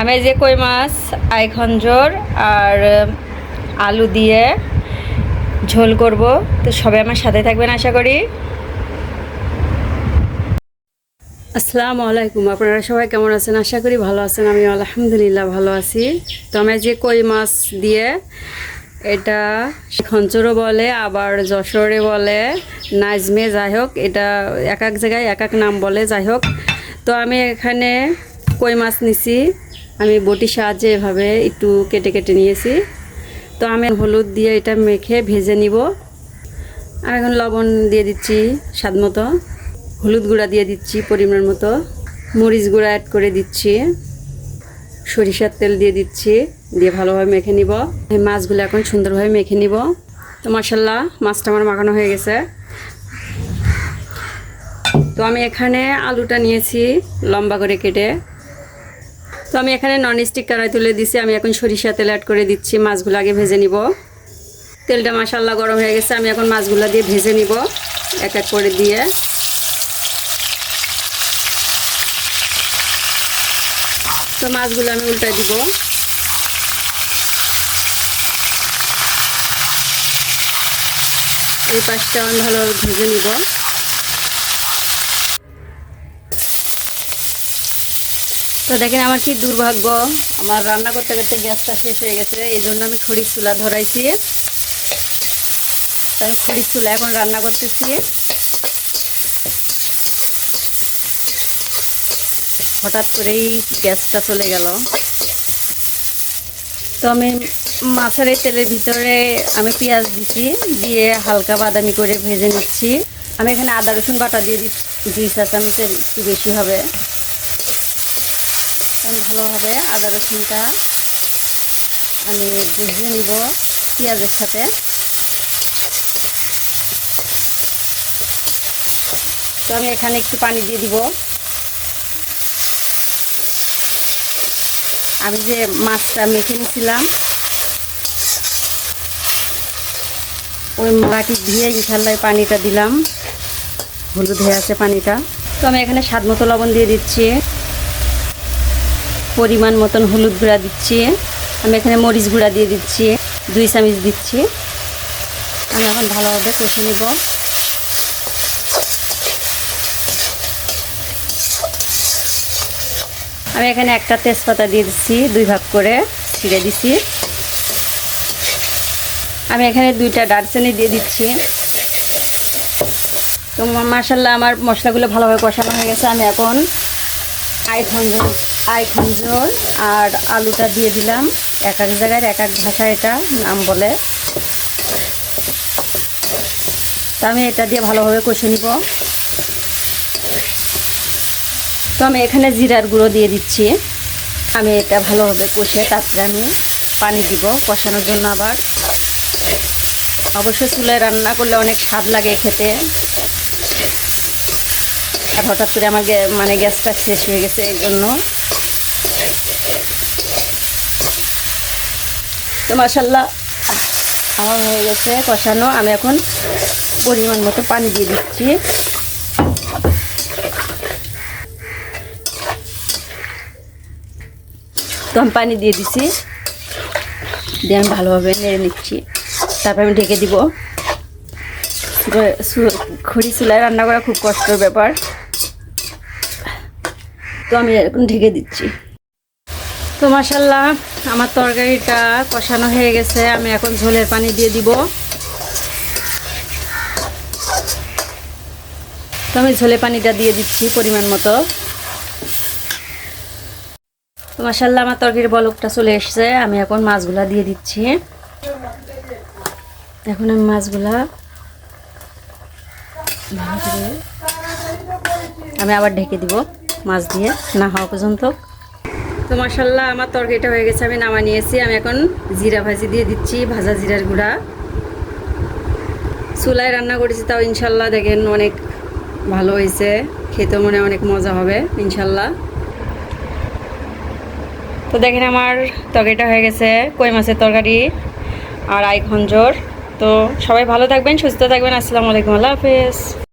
আমি যে কই মাছ আই খঞ্জর আর আলু দিয়ে ঝোল করব। তো সবাই আমার সাথে থাকবেন আশা করি। আসসালামু আলাইকুম, আপনারা সবাই কেমন আছেন? আশা করি ভালো আছেন আমি আলহামদুলিল্লাহ ভালো আছি। তো আমি যে কই মাছ দিয়ে, এটা খঞ্চরও বলে, আবার যশোরে বলে, নাজমে যাই হোক, এটা এক এক জায়গায় এক এক নাম বলে, যাই হোক। তো আমি এখানে কই মাছ নিছি? আমি বটির সাহায্যে এভাবে একটু কেটে কেটে নিয়েছি। তো আমি হলুদ দিয়ে এটা মেখে ভেজে নিব। আর এখন লবণ দিয়ে দিচ্ছি স্বাদ মতো। হলুদ গুঁড়া দিয়ে দিচ্ছি পরিমাণ মতো। মরিচ গুঁড়া অ্যাড করে দিচ্ছি। সরিষার তেল দিয়ে দিচ্ছি, দিয়ে ভালোভাবে মেখে নিব। এই মাছগুলো এখন সুন্দরভাবে মেখে নিব। তো মাসাল্লাহ মাছটা আমার মাখানো হয়ে গেছে। তো আমি এখানে আলুটা নিয়েছি লম্বা করে কেটে। তো আমি এখানে নন স্টিক কড়াই তুলে দিছি। আমি এখন সরিষা তেল অ্যাড করে দিচ্ছি। মাছগুলো আগে ভেজে নিব। তেলটা মাসাল্লাহ গরম হয়ে গেছে। আমি এখন মাছগুলো দিয়ে ভেজে নিব এক এক করে দিয়ে। তো মাছগুলো আমি উল্টাই দিব। এই পাশটা আমি ভালোভাবে ভেজে নিব। তো দেখেন আমার কি দুর্ভাগ্য, আমার রান্না করতে করতে গ্যাসটা শেষ হয়ে গেছে, এই জন্য আমি খড়ির চুলা ধরাইছি। তো আমি খড়ির চুলা এখন রান্না করতেছি। হঠাৎ করেই গ্যাসটা চলে গেল। তো আমি মাছের তেলের ভিতরে আমি পেঁয়াজ দিচ্ছি দিয়ে হালকা বাদামি করে ভেজে নিচ্ছি। আমি এখানে আদা রসুন বাটা দিয়ে দিচ্ছি দুই চা চামচের একটু বেশি হবে। আমি ভালোভাবে আদা রসুনটা আমি ভেজে নিব পেঁয়াজের সাথে। তো আমি এখানে একটু পানি দিয়ে দিব। আমি যে মাছটা মেখে নিয়েছিলাম ওই মাটি ধুয়ে ইনশাল্লাহ পানিটা দিলাম। হলুদ হয়ে আছে পানিটা। তো আমি এখানে স্বাদ মতো লবণ দিয়ে দিচ্ছি। পরিমাণ মতন হলুদ গুঁড়া দিচ্ছি। আমি এখানে মরিচ গুঁড়া দিয়ে দিচ্ছি, দুই চামচ দিচ্ছি। আমি এখন ভালোভাবে কষে নিব। আমি এখানে একটা তেজপাতা দিয়ে দিচ্ছি, দুই ভাগ করে ছিঁড়ে দিচ্ছি। আমি এখানে দুইটা দারচিনি দিয়ে দিচ্ছি। তো মার্শাল্লাহ আমার মশলাগুলো ভালোভাবে কষানো হয়ে গেছে। আমি এখন আই খঞ্জর আই খঞ্জর আর আলুটা দিয়ে দিলাম। এক এক জায়গায়, এক এক ভাষা এটা নাম বলে। তো আমি এটা দিয়ে ভালোভাবে কষে নিব। তো আমি এখানে জিরার গুঁড়ো দিয়ে দিচ্ছি। আমি এটা ভালোভাবে কষে তারপরে আমি পানি দিব কষানোর জন্য আবার। অবশ্য চুলায় রান্না করলে অনেক স্বাদ লাগে খেতে। আর হঠাৎ করে আমার মানে গ্যাসটা শেষ হয়ে গেছে এই জন্য। তো মাসাল্লাহ আমার হয়ে গেছে, কষানো। আমি এখন পরিমাণ মতো পানি দিয়ে দিচ্ছি। তো আমি পানি দিয়ে দিছি। দিয়ে আমি ভালোভাবে নেড়ে নিচ্ছি। তারপর আমি ঢেকে দিব। খড়ি চুলায় রান্না করা খুব কষ্টের ব্যাপার। তো আমি এখন ঢেকে দিচ্ছি। তো মাসাল্লাহ আমার তরকারিটা কষানো হয়ে গেছে, আমি এখন ঝোলের পানি দিয়ে দিব। তো আমি ঝোলে পানিটা দিয়ে দিচ্ছি পরিমাণ মতো। তো মাসাল্লাহ আমার তরকারির বলকটা চলে এসছে, আমি এখন মাছগুলা দিয়ে দিচ্ছি। এখন আমি মাছগুলা আমি আবার ঢেকে দিব। মাছ দিয়ে না হওয়া পর্যন্ত। তো মাসাল্লাহ আমার তরকারিটা হয়ে গেছে, আমি নামা নিয়েছি। আমি এখন জিরা ভাজি দিয়ে দিচ্ছি, ভাজা জিরার গুঁড়া। চুলায় রান্না করেছি তাও ইনশাল্লাহ দেখেন অনেক ভালো হয়েছে। খেতে মনে অনেক মজা হবে, ইনশাল্লাহ। তো দেখেন আমার তরকারিটা হয়ে গেছে, কই মাছের তরকারি আর আই খঞ্জর। তো সবাই ভালো থাকবেন, সুস্থ থাকবেন। আসসালামু আলাইকুম, আল্লাহ হাফেজ।